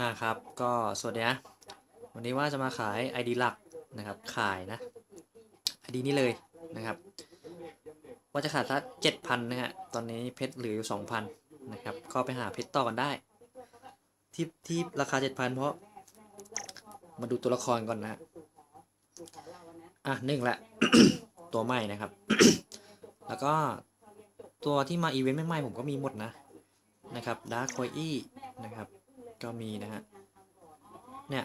อ่าครับ ก็สวัสดีนะ วันนี้ว่าจะมาขาย ID หลักนะครับ ขายนะ ID นี้เลยนะครับ ว่าจะขายสักเจ็ดพันนะฮะ ตอนนี้เพชรเหลืออยู่สองพันนะครับ ก็ไปหาเพชรต่อกันได้ ที่ที่ราคาเจ็ดพันเพราะ มาดูตัวละครก่อนนะ อะหนึ่งละ ตัวใหม่นะครับ แล้วก็ตัวที่มาอีเวนต์ใหม่ๆผมก็มีหมดนะนะครับดาร์คโคอี้ ก็มีนะฮะ เนี่ย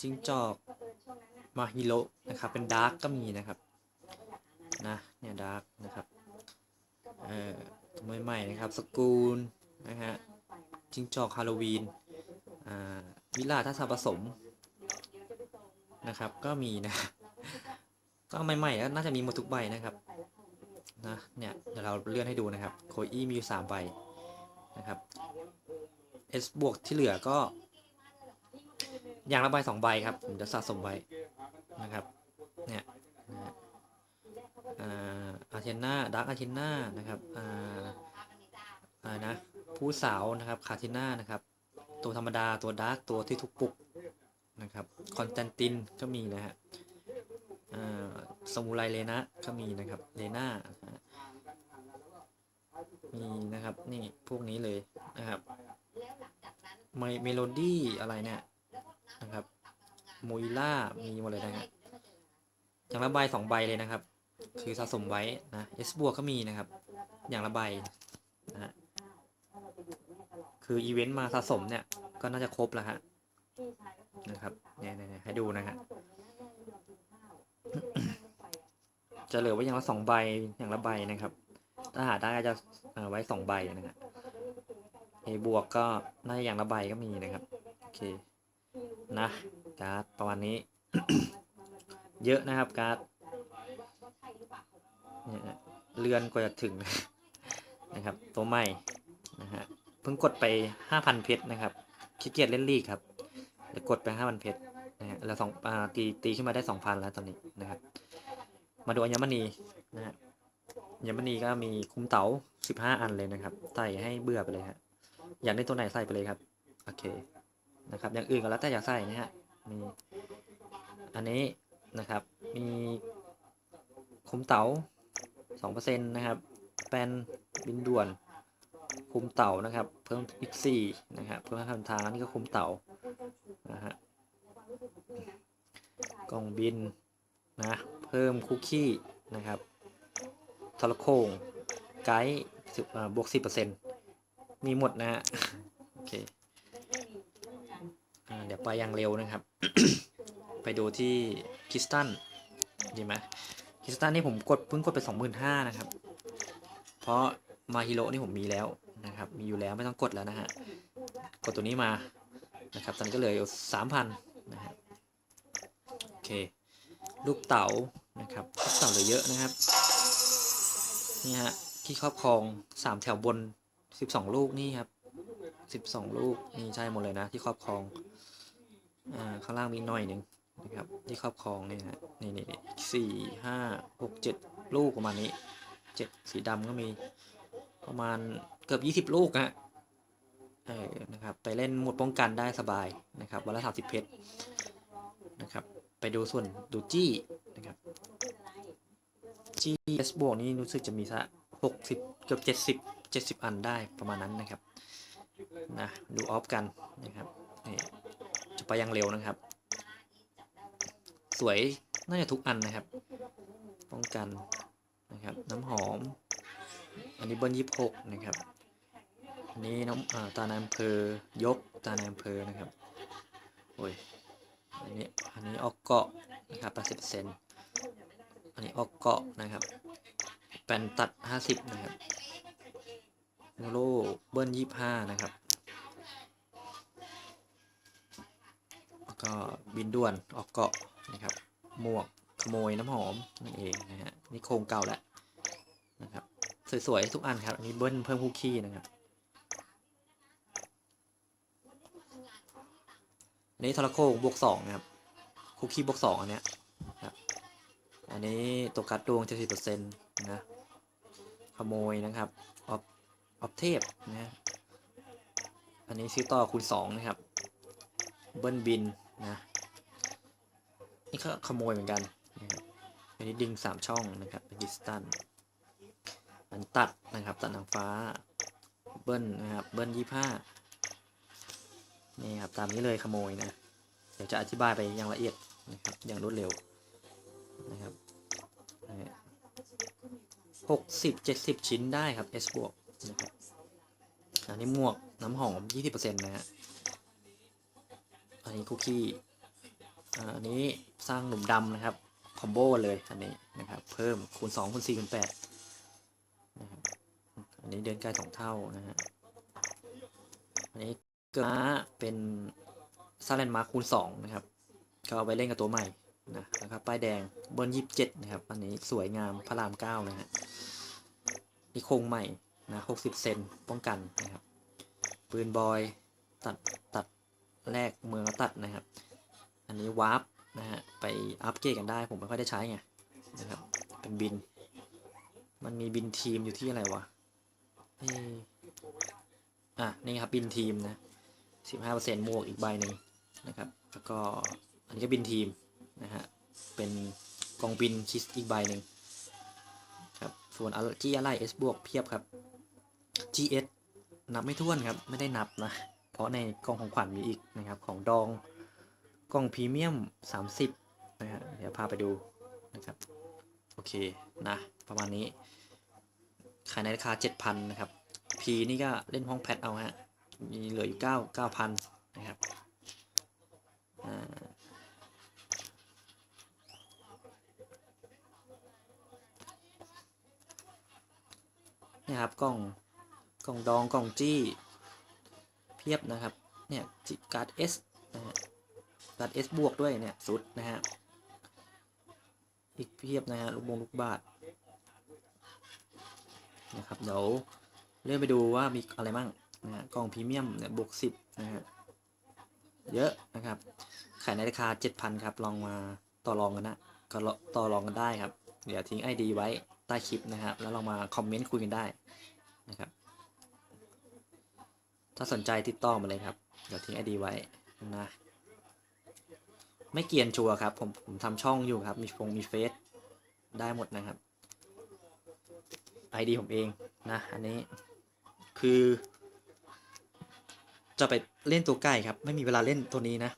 จิงจอกมาฮิโรนะครับ เป็นดาร์กก็มีนะครับ นะ เนี่ยดาร์กนะครับ เอ่อตัวใหม่ๆนะครับ สกูลนะฮะ จิงจอกฮาโลวีน อ่า วิลล่าท่าทางผสมนะครับ ก็มีนะ ก็ใหม่ๆแล้วน่าจะมีหมดทุกใบนะครับ นะ เนี่ย เดี๋ยวเราเลื่อนให้ดูนะครับ โคอี้มีอยู่สามใบนะครับ S บวกที่เหลือก็อย่างละใบสองใบครับ ผมจะสะสมไว้นะครับเนี่ยนะฮะอาเทน่าดักอาเทน่านะครับอ่าอ่านะผู้สาวนะครับคาเทน่านะครับ ตัวธรรมดาตัวดาร์กตัวที่ทุกปลุกนะครับคอนแตนตินก็มีนะฮะอ่าสมุไรเลนะก็มีนะครับเลน่านะมีนะครับนี่พวกนี้เลยนะครับ เมโลดี้อะไรเนี่ยนะครับมูยล่ามีหมดเลยนะฮะอย่างละใบสองใบเลยนะครับ คือสะสมไว้นะเอสบัวก็มีนะครับ อย่างละใบนะฮะคืออีเวนต์มาสะสมเนี่ยก็น่าจะครบแล้วฮะนะครับเนี่ยเนี่ยให้ดูนะฮะจะเหลือไว้อย่างละสองใบอย่างละใบนะครับ ถ้าหาได้จะเอาไว้สองใบนะฮะ A บวกก็น่าจะอย่างละใบก็มีนะครับ โอเค นะการ์ดประมาณนี้ เยอะนะครับการ์ดเนี่ยเรือนกว่าจะถึงนะครับ ตัวใหม่นะฮะเพิ่งกดไป 5,000 เพชรนะครับขี้เกียจเล่นลีกครับเดี๋ยกดไป 5,000 เพชรนะฮะแล้วสองตีตีขึ้นมาได้ 2,000 แล้วตอนนี้นะครับ มาดูอัญมณีนะฮะอัญมณีก็มีคุ้มเต๋า15 อันเลยนะครับใส่ให้เบื่อไปเลยฮะ อยากได้ตัวไหนใส่ไปเลยครับ โอเค นะครับ อย่างอื่นก็แล้วแต่อยากใส่นะฮะ มี อันนี้นะครับ มีคุมเต๋าสองเปอร์เซ็นต์นะครับ แปนบินด่วนคุมเต่านะครับ เพิ่มอีกสี่นะครับเพิ่มค่าทำทางอันนี้ก็คุมเต่านะฮะกล่องบินนะเพิ่มคุกกี้นะครับทรโคงไกด์บอ่าบวกสิบเปอร์เซ็นต์ มีหมดนะฮะโอเคเดี๋ยวไปอย่างเร็วนะครับ ไปดูที่คิสตันดีไหมคิสตันนี่ผมกดเพิ่งกดไปสองหมื่นห้านะครับ เพราะมาฮิโร่นี่ผมมีแล้วนะครับ มีอยู่แล้วไม่ต้องกดแล้วนะฮะ กดตัวนี้มานะครับ ตอนนี้ก็เหลืออยู่สามพันนะฮะโอเค ลูกเต๋านะครับ ลูกเต๋าเหลือเยอะนะครับ นี่ฮะที่ครอบครองสามแถวบน สิบสองลูกนี่ครับสิบสองลูกนี่ใช่หมดเลยนะ ที่ครอบครองอ่าข้างล่างมีหน่อยหนึ่งนะครับที่ครอบครองเนี่ยฮะนี่นี่สี่ห้าหกเจ็ดลูกประมาณนี้เจ็ดสีดำก็มีประมาณเกือบยี่สิบลูกฮะเออนะครับไปเล่นหมดป้องกันได้สบายนะครับวันละสามสิบเพชรนะครับไปดูส่วนดูจี้นะครับจี้เอสบวกนี่รู้สึกจะมีซะ 60 เกือบ 70 70 อันได้ประมาณนั้นนะครับนะดูออฟกันนะครับนี่จะไปยังเร็วนะครับ สวยน่าจะทุกอันนะครับ ป้องกันนะครับ น้ำหอม อันนี้เบอร์ยี่หกนะครับอันนี้น้ำตาแนอำเภอยกตาแนอำเภอนะครับโอ้ยอันนี้อันนี้ออกเกาะนะครับแปดสิบเปอร์เซ็นต์อันนี้ออกเกาะนะครับ นตัด 50 นะครับโมโลเบิ้ล25 นะครับ แล้วก็บินด่วนออกเกาะนะครับ หมวกขโมยน้ำหอมนั่นเองนะฮะ นี่โครงเก่าแล้วนะครับ สวยๆ ทุกอันครับ อันนี้เบิ้ลเพิ่มคุกกี้นะครับอันนี้ทรโคงบวกสองนะครับ คุกกี้บวกสองอันเนี้ยอันนี้ตัวกัดดวงจะสิบเปอร์เซ็นต์นะ ขโมยนะครับออฟออฟเทพนะอันอันนี้ซื้อต่อคูณสองนะครับ เบิ้ลบินนะนี่ก็ขโมยเหมือนกันนะอันนี้ดึงสามช่องนะครับเป็นดิสตันอันตัดนะครับตัดนางฟ้าเบิ้ลนะครับเบิ้ลยี่ห้านี่ครับตามนี้เลยขโมยนะ เดี๋ยวจะอธิบายไปอย่างละเอียดนะครับอย่างรวดเร็วนะครับ หกสิบเจ็ดสิบชิ้นได้ครับ S บวกนะครับอันนี้หมวกน้ำหอมยี่สิบเปอร์เซ็นต์นะฮะ อันนี้คุกกี้ อันนี้สร้างหนุ่มดำนะครับ คอมโบเลยอันนี้นะครับ เพิ่มคูณสองคูณสี่คูณแปดนะครับ อันนี้เดินไกลสองเท่านะฮะ อันนี้เกิดมาเป็นซาเลนมาคูณสองนะครับ ก็เอาไปเล่นกับตัวใหม่ นะนะครับป้ายแดงเบอร์ยี่สิบเจ็ดนะครับ อันนี้สวยงามพระรามเก้านะฮะนี่โครงใหม่นะหกสิบเซนป้องกันนะครับ ปืนบอยตัดตัดแรกเมืองตัดนะครับ อันนี้วาร์ปนะฮะไปอัปเกรดกันได้ผมไม่ค่อยได้ใช้ไงนะครับ เป็นบิน มันมีบินทีมอยู่ที่อะไรวะอ๊ะอะนี่ครับบินทีมนะสิบห้าเปอร์เซ็นต์หมวกอีกใบหนึ่งนะครับ แล้วก็อันนี้ก็บินทีม นะฮะ เป็นกองบินคิสอีกใบหนึ่งครับ ส่วนอที่อะไร S บวกเพียบครับ GS นับไม่ถ้วนครับ ไม่ได้นับนะ เพราะในกองของขวัญมีอีกนะครับ ของดองกล่องพรีเมียม 30 นะฮะ เดี๋ยวพาไปดูนะครับ โอเคนะ ประมาณนี้ ขายในราคา 7,000 นะครับ P นี่ก็เล่นห้องแพทเอาฮะ มีเหลืออยู่ 9 9,000 นะครับอ่า นี่ครับกล่องกล่องดองกล่องจี้เพียบนะครับเนี่ยจิการ์ด S นะฮะการ์ด S บวกด้วยเนี่ยสุดนะฮะอีกเพียบนะฮะลูกบงลูกบาทนะครับเดี๋ยวเลื่อนไปดูว่ามีอะไรมั่งนะฮะกล่องพรีเมียมเนี่ยบวกสิบนะฮะเยอะนะครับขายในราคา7,000ครับลองมาต่อรองกันนะก็ต่อรองกันได้ครับ เดี๋ยวทิ้ง ID ไว้ ต้คลิปนะครับ แล้วเรามาคอมเมนต์คุยกันได้นะครับ ถ้าสนใจติดต่อมาเลยครับ เดี๋ยวทิ้งไอดีไว้นะไม่เกียนชัวร์ครับ ผมผมทำช่องอยู่ครับ มีฟงมีเฟซได้หมดนะครับไอดีผมเองนะ อันนี้คือ จะไปเล่นตัวใกล้ครับ ไม่มีเวลาเล่นตัวนี้นะ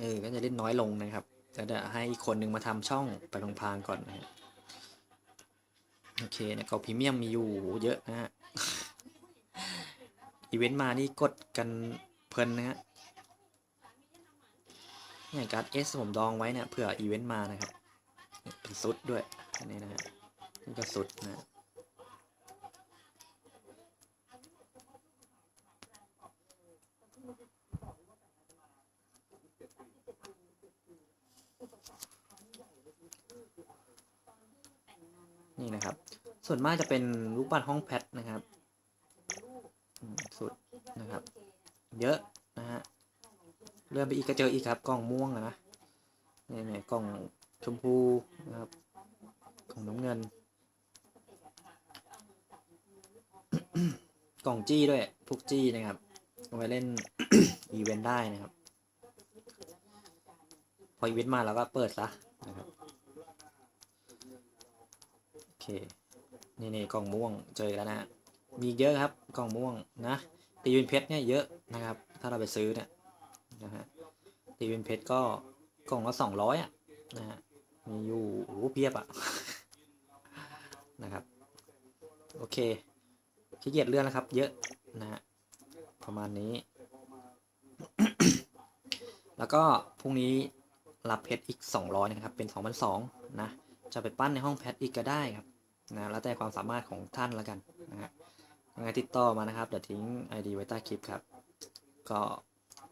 เออ ก็จะเล่นน้อยลงนะครับจะเดี๋ยวให้อีกคนหนึ่งมาทำช่องไปพลางๆก่อนนะฮะ โอเคเนี่ยก็พรีเมียมมีอยู่เยอะนะฮะ อีเวนต์มานี่กดกันเพลินนะฮะเนี่ยการ์ดเอสผมดองไว้เนี่ยเผื่ออีเวนต์มานะครับ เป็นซุดด้วยอันนี้นะฮะนี่ก็ซุดนะฮะนี่นะครับ ส่วนมากจะเป็นรูปปั้นห้องแพทนะครับสุดนะครับ เยอะนะฮะเลื่อนไปอีกก็เจออีกครับ กล่องม่วงอะนะนี่นี่กล่องชมพูนะครับกล่องน้ำเงิน กล่องจี้ด้วยพวกจี้นะครับเอาไว้เล่นอีเวนต์ได้นะครับ พออีเวนต์มาเราก็เปิดซะนะครับโอเค นี่นี่กล่องม่วงเจอแล้วนะ มีเยอะครับกล่องม่วงนะตีวินเพชรเนี่ยเยอะนะครับ ถ้าเราไปซื้อเนี่ยนะฮะตีวินเพชรก็กล่องละสองร้อยอะนะฮะมีอยู่โอ้เพียบอะนะครับโอเคขี้เกียจเลื่อนแล้วครับ เยอะนะฮะประมาณนี้ แล้วก็พรุ่งนี้รับเพชรอีก 200 นะครับ เป็น2,200นะ จะไปปั้นในห้องแพทอีกก็ได้ครับ นะแล้วแต่ความสามารถของท่านแล้วกันนะฮะยังไงติดต่อมานะครับเดี๋ยวทิ้ง ID ไว้ใต้คลิปครับ ก็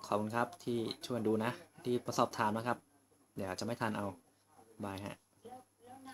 ขอบคุณครับที่ช่วยดูนะ ที่ประสอบถามนะครับ เดี๋ยวจะไม่ทันเอาบายฮะ